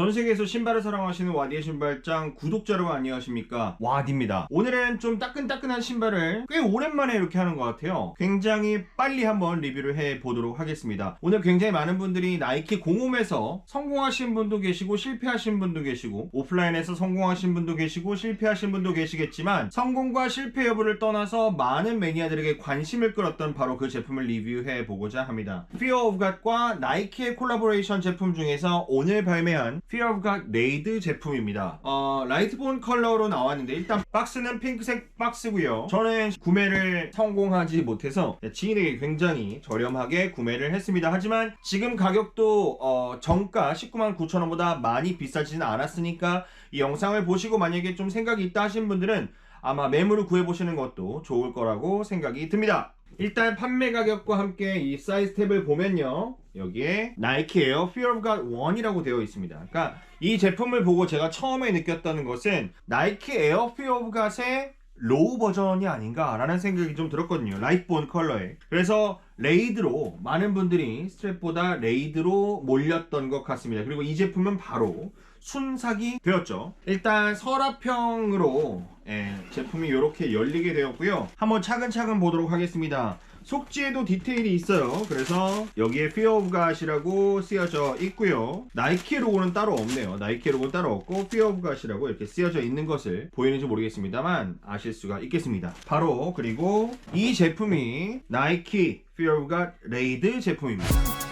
전 세계에서 신발을 사랑하시는 와디의 신발장 구독자 여러분 안녕하십니까? 와디입니다. 오늘은 좀 따끈따끈한 신발을 꽤 오랜만에 이렇게 하는 것 같아요. 굉장히 빨리 한번 리뷰를 해 보도록 하겠습니다. 오늘 굉장히 많은 분들이 나이키 공홈에서 성공하신 분도 계시고 실패하신 분도 계시고 오프라인에서 성공하신 분도 계시고 실패하신 분도 계시겠지만 성공과 실패 여부를 떠나서 많은 매니아들에게 관심을 끌었던 바로 그 제품을 리뷰해 보고자 합니다. Fear of God과 나이키의 콜라보레이션 제품 중에서 오늘 발매한 Fear of God 레이드 제품입니다. 어, 라이트 본 컬러로 나왔는데 일단 박스는 핑크색 박스고요. 저는 구매를 성공하지 못해서 지인에게 굉장히 저렴하게 구매를 했습니다. 하지만 지금 가격도 어, 정가 19만 9천 원보다 많이 비싸지는 않았으니까 이 영상을 보시고 만약에 좀 생각이 있다 하신 분들은 아마 매물을 구해보시는 것도 좋을 거라고 생각이 듭니다. 일단 판매 가격과 함께 이 사이즈 탭을 보면요. 여기에 나이키 에어 Fear of God 1이라고 되어 있습니다. 그러니까 이 제품을 보고 제가 처음에 느꼈다는 것은 나이키 에어 Fear of God의 로우 버전이 아닌가라는 생각이 좀 들었거든요. 라이트본 컬러에. 그래서 레이드로 많은 분들이 스트랩보다 레이드로 몰렸던 것 같습니다. 그리고 이 제품은 바로 순삭이 되었죠. 일단 서랍형으로 예, 제품이 이렇게 열리게 되었고요. 한번 차근차근 보도록 하겠습니다. 속지에도 디테일이 있어요. 그래서 여기에 Fear of God이라고 쓰여져 있고요. 나이키 로고는 따로 없네요. 나이키 로고는 따로 없고 Fear of God이라고 이렇게 쓰여져 있는 것을 보이는지 모르겠습니다만 아실 수가 있겠습니다. 바로 그리고 이 제품이 나이키 Fear of God 레이드 제품입니다.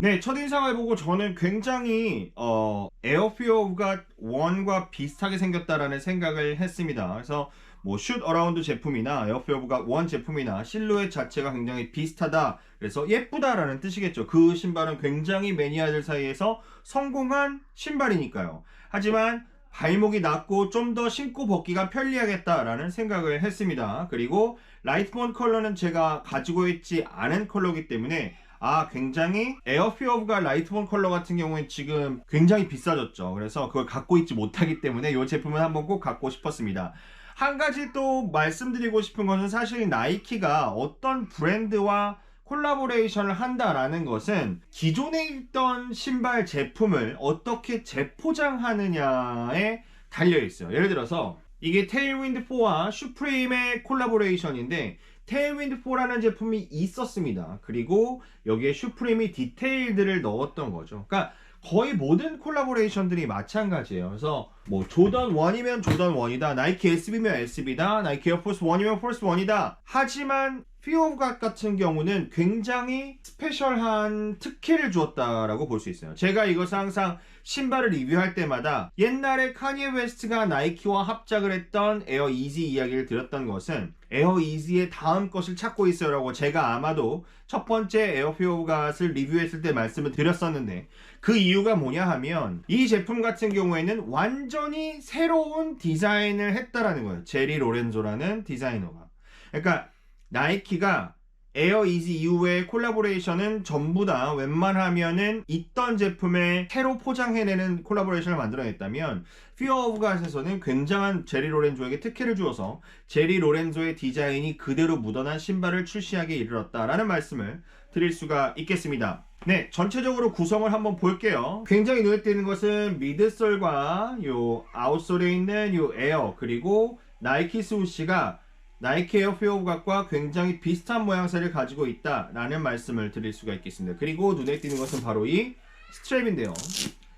네, 첫인상을 보고 저는 굉장히 어, 에어피어가 1과 비슷하게 생겼다라는 생각을 했습니다. 그래서 뭐슛 어라운드 제품이나 에어피어가 1 제품이나 실루엣 자체가 굉장히 비슷하다. 그래서 예쁘다라는 뜻이겠죠. 그 신발은 굉장히 매니아들 사이에서 성공한 신발이니까요. 하지만 발목이 낮고 좀 더 신고 벗기가 편리하겠다라는 생각을 했습니다. 그리고 라이트본 컬러는 제가 가지고 있지 않은 컬러이기 때문에 아 굉장히 에어피어브가 라이트본 컬러 같은 경우에 지금 굉장히 비싸졌죠. 그래서 그걸 갖고 있지 못하기 때문에 이 제품은 한번 꼭 갖고 싶었습니다. 한 가지 또 말씀드리고 싶은 것은 사실 나이키가 어떤 브랜드와 콜라보레이션을 한다라는 것은 기존에 있던 신발 제품을 어떻게 재포장하느냐에 달려 있어요. 예를 들어서 이게 테일윈드 4와 슈프림의 콜라보레이션인데 테일윈드 4라는 제품이 있었습니다. 그리고 여기에 슈프림이 디테일들을 넣었던 거죠. 그러니까 거의 모든 콜라보레이션들이 마찬가지예요. 그래서 뭐 조던 1이면 조던 1이다. 나이키 SB면 SB다. 나이키 에어포스 1이면 포스 1이다. 하지만 피오갓 같은 경우는 굉장히 스페셜한 특혜를 주었다라고 볼 수 있어요. 제가 이것을 항상 신발을 리뷰할 때마다 옛날에 카니에 웨스트가 나이키와 합작을 했던 에어 이지 이야기를 드렸던 것은 에어 이지의 다음 것을 찾고 있어요라고 제가 아마도 첫 번째 에어 피오갓을 리뷰했을 때 말씀을 드렸었는데 그 이유가 뭐냐 하면 이 제품 같은 경우에는 완전히 새로운 디자인을 했다라는 거예요. 제리 로렌조라는 디자이너가. 그러니까 나이키가 에어 이지 이후의 콜라보레이션은 전부 다 웬만하면은 있던 제품에 새로 포장해내는 콜라보레이션을 만들어냈다면 피어 오브 갓에서는 굉장한 제리 로렌조에게 특혜를 주어서 제리 로렌조의 디자인이 그대로 묻어난 신발을 출시하게 이르렀다라는 말씀을 드릴 수가 있겠습니다. 네, 전체적으로 구성을 한번 볼게요. 굉장히 눈에 띄는 것은 미드솔과 요 아웃솔에 있는 요 에어 그리고 나이키 스우시가 나이키 에어피어 각과 굉장히 비슷한 모양새를 가지고 있다라는 말씀을 드릴 수가 있겠습니다. 그리고 눈에 띄는 것은 바로 이 스트랩인데요.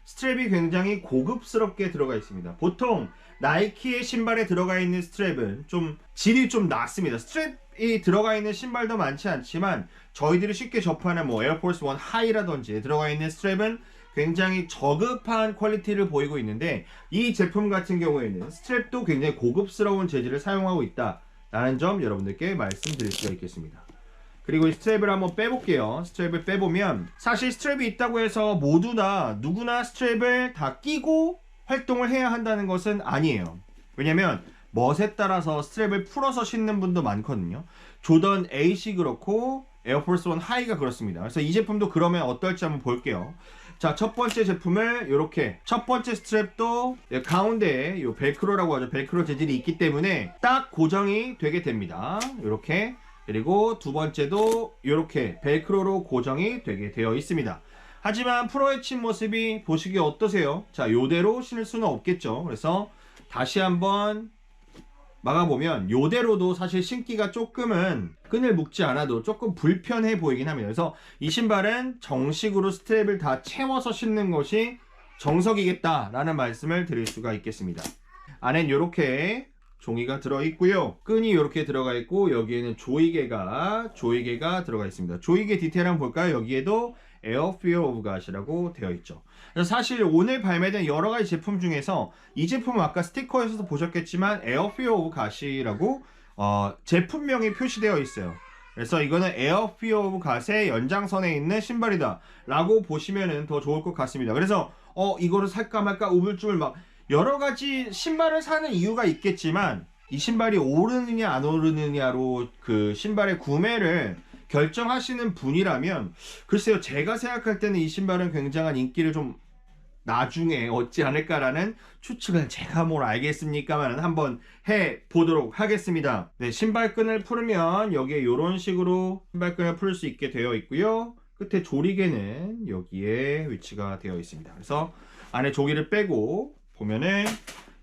스트랩이 굉장히 고급스럽게 들어가 있습니다. 보통 나이키의 신발에 들어가 있는 스트랩은 좀 질이 좀 낮습니다. 스트랩이 들어가 있는 신발도 많지 않지만 저희들이 쉽게 접하는 뭐 에어포스 원 하이라든지 들어가 있는 스트랩은 굉장히 저급한 퀄리티를 보이고 있는데 이 제품 같은 경우에는 스트랩도 굉장히 고급스러운 재질을 사용하고 있다. 라는 점 여러분들께 말씀드릴 수가 있겠습니다. 그리고 이 스트랩을 한번 빼볼게요. 스트랩을 빼보면 사실 스트랩이 있다고 해서 모두 다 누구나 스트랩을 다 끼고 활동을 해야 한다는 것은 아니에요. 왜냐면 멋에 따라서 스트랩을 풀어서 신는 분도 많거든요. 조던 A씨 그렇고 에어포스 원 하이가 그렇습니다. 그래서 이 제품도 그러면 어떨지 한번 볼게요. 자, 첫 번째 제품을 이렇게 첫 번째 스트랩도 예, 가운데에 요 벨크로라고 하죠. 벨크로 재질이 있기 때문에 딱 고정이 되게 됩니다. 이렇게 그리고 두 번째도 이렇게 벨크로로 고정이 되게 되어 있습니다. 하지만 프로의 친 모습이 보시기에 어떠세요? 자, 요대로 신을 수는 없겠죠. 그래서 다시 한번 막아보면 요대로도 사실 신기가 조금은 끈을 묶지 않아도 조금 불편해 보이긴 합니다. 그래서 이 신발은 정식으로 스트랩을 다 채워서 신는 것이 정석이겠다라는 말씀을 드릴 수가 있겠습니다. 안엔 이렇게 종이가 들어 있고요. 끈이 이렇게 들어가 있고 여기에는 조이개가 조이개가 들어가 있습니다. 조이개 디테일 한번 볼까요? 여기에도 에어 피어 오브 갓이라고 되어 있죠. 그래서 사실 오늘 발매된 여러 가지 제품 중에서 이 제품은 아까 스티커에서도 보셨겠지만 에어 피어 오브 갓이라고 어, 제품명이 표시되어 있어요. 그래서 이거는 에어 피어 오브 갓의 연장선에 있는 신발이다 라고 보시면 더 좋을 것 같습니다. 그래서 어 이거를 살까 말까 우물쭈물 막 여러 가지 신발을 사는 이유가 있겠지만 이 신발이 오르느냐 안 오르느냐로 그 신발의 구매를 결정하시는 분이라면 글쎄요 제가 생각할 때는 이 신발은 굉장한 인기를 좀 나중에 얻지 않을까라는 추측을 제가 뭘 알겠습니까만 한번 해 보도록 하겠습니다. 네, 신발끈을 풀면 여기에 이런 식으로 신발끈을 풀 수 있게 되어 있고요. 끝에 조리개는 여기에 위치가 되어 있습니다. 그래서 안에 조기를 빼고 보면은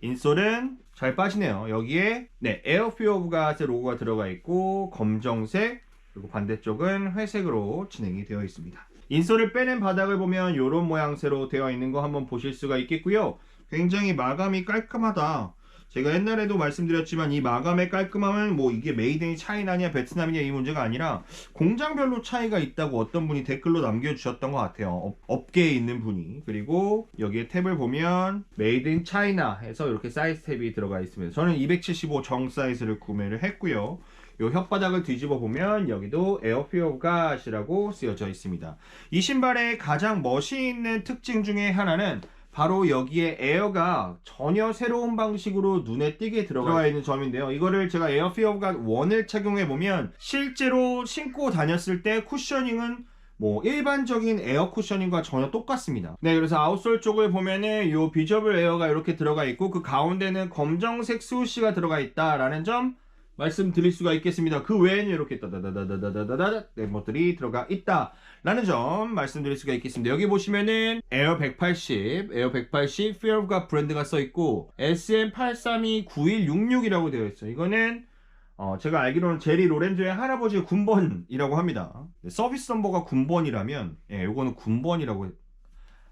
인솔은 잘 빠지네요. 여기에 네 갓의 로고가 들어가 있고 검정색 그리고 반대쪽은 회색으로 진행이 되어 있습니다. 인솔을 빼낸 바닥을 보면 이런 모양새로 되어 있는 거 한번 보실 수가 있겠고요. 굉장히 마감이 깔끔하다. 제가 옛날에도 말씀드렸지만 이 마감의 깔끔함은 뭐 이게 메이드인 차이나냐 베트남이냐 이 문제가 아니라 공장별로 차이가 있다고 어떤 분이 댓글로 남겨주셨던 것 같아요. 업, 업계에 있는 분이. 그리고 여기에 탭을 보면 메이드인 차이나 해서 이렇게 사이즈 탭이 들어가 있습니다. 저는 275 정 사이즈를 구매를 했고요. 요 혓바닥을 뒤집어 보면 여기도 에어피어 갓이라고 쓰여져 있습니다. 이 신발의 가장 멋있는 특징 중에 하나는 바로 여기에 에어가 전혀 새로운 방식으로 눈에 띄게 들어가 있는 점인데요. 이거를 제가 에어피어 갓 1을 착용해 보면 실제로 신고 다녔을 때 쿠셔닝은 뭐 일반적인 에어 쿠셔닝과 전혀 똑같습니다. 네, 그래서 아웃솔 쪽을 보면은 요 비저블 에어가 이렇게 들어가 있고 그 가운데는 검정색 스우시가 들어가 있다라는 점 말씀드릴 수가 있겠습니다. 그 외에는 이렇게 따다다다다다다다 네모들이 들어가 있다라는 점 말씀드릴 수가 있겠습니다. 여기 보시면은 에어 180, 에어 180 Fear of 브랜드가 써 있고 SM8329166이라고 되어 있어요. 이거는 어, 제가 알기로는 제리 로렌조의 할아버지의 군번이라고 합니다. 네, 서비스 넘버가 군번이라면 예, 요거는 군번이라고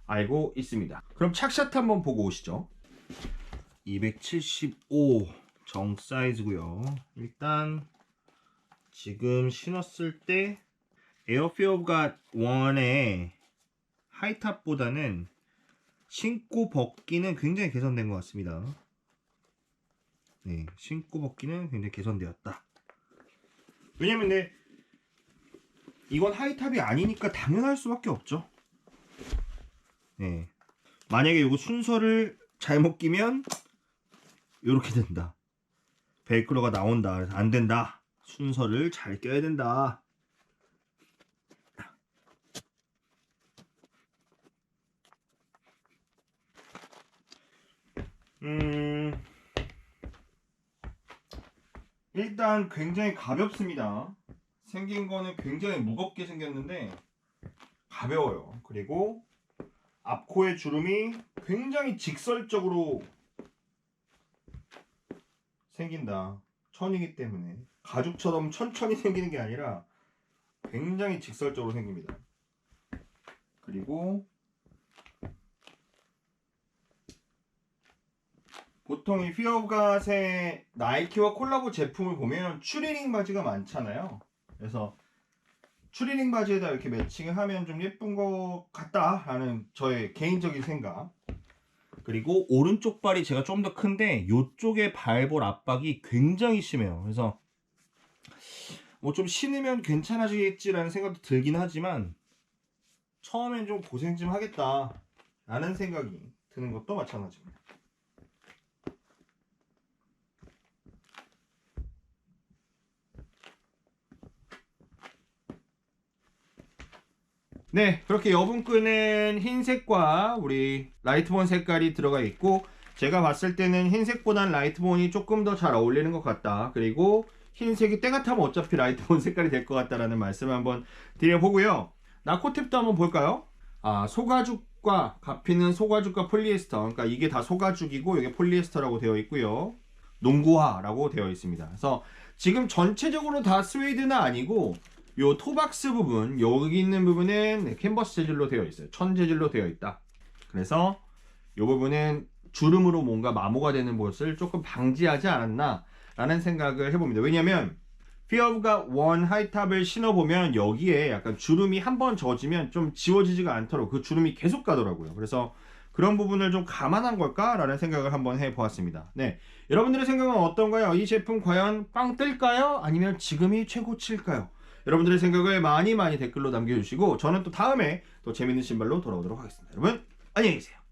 알고 있습니다. 그럼 착샷 한번 보고 오시죠. 275 정 사이즈고요. 일단 지금 신었을 때 에어피어가 1의 하이탑보다는 신고 벗기는 굉장히 개선된 것 같습니다. 네, 신고 벗기는 굉장히 개선되었다. 왜냐면 내 이건 하이탑이 아니니까 당연할 수밖에 없죠. 네, 만약에 이거 순서를 잘못 끼면 이렇게 된다. 벨크로가 나온다. 그래서 안 된다. 순서를 잘 껴야 된다. 음, 일단 굉장히 가볍습니다. 생긴 거는 굉장히 무겁게 생겼는데 가벼워요. 그리고 앞코의 주름이 굉장히 직설적으로 생긴다. 천이기 때문에 가죽처럼 천천히 생기는 게 아니라 굉장히 직설적으로 생깁니다. 그리고 보통 이 피어갓의 나이키와 콜라보 제품을 보면 추리닝 바지가 많잖아요. 그래서 추리닝 바지에다 이렇게 매칭을 하면 좀 예쁜 것 같다라는 저의 개인적인 생각. 그리고 오른쪽 발이 제가 좀 더 큰데 이쪽의 발볼 압박이 굉장히 심해요. 그래서 뭐 좀 신으면 괜찮아지겠지라는 생각도 들긴 하지만 처음엔 좀 고생 좀 하겠다 라는 생각이 드는 것도 마찬가지입니다. 네, 그렇게 여분끈은 흰색과 우리 라이트본 색깔이 들어가 있고 제가 봤을 때는 흰색보다는 라이트본이 조금 더 잘 어울리는 것 같다. 그리고 흰색이 때가 타면 어차피 라이트본 색깔이 될 것 같다라는 말씀을 한번 드려보고요. 나코탭도 한번 볼까요? 아, 소가죽과 갚이는 소가죽과 폴리에스터. 그러니까 이게 다 소가죽이고 이게 폴리에스터라고 되어 있고요. 농구화라고 되어 있습니다. 그래서 지금 전체적으로 다 스웨이드는 아니고 요 토박스 부분 여기 있는 부분은 캔버스 재질로 되어 있어요. 천 재질로 되어 있다. 그래서 요 부분은 주름으로 뭔가 마모가 되는 것을 조금 방지하지 않았나 라는 생각을 해봅니다. 왜냐면 피어브가 원 하이탑을 신어보면 여기에 약간 주름이 한 번 젖으면 좀 지워지지가 않도록 그 주름이 계속 가더라고요. 그래서 그런 부분을 좀 감안한 걸까 라는 생각을 한번 해보았습니다. 네, 여러분들의 생각은 어떤가요? 이 제품 과연 빵 뜰까요? 아니면 지금이 최고치일까요? 여러분들의 생각을 많이 많이 댓글로 남겨주시고 저는 또 다음에 또 재밌는 신발로 돌아오도록 하겠습니다. 여러분 안녕히 계세요.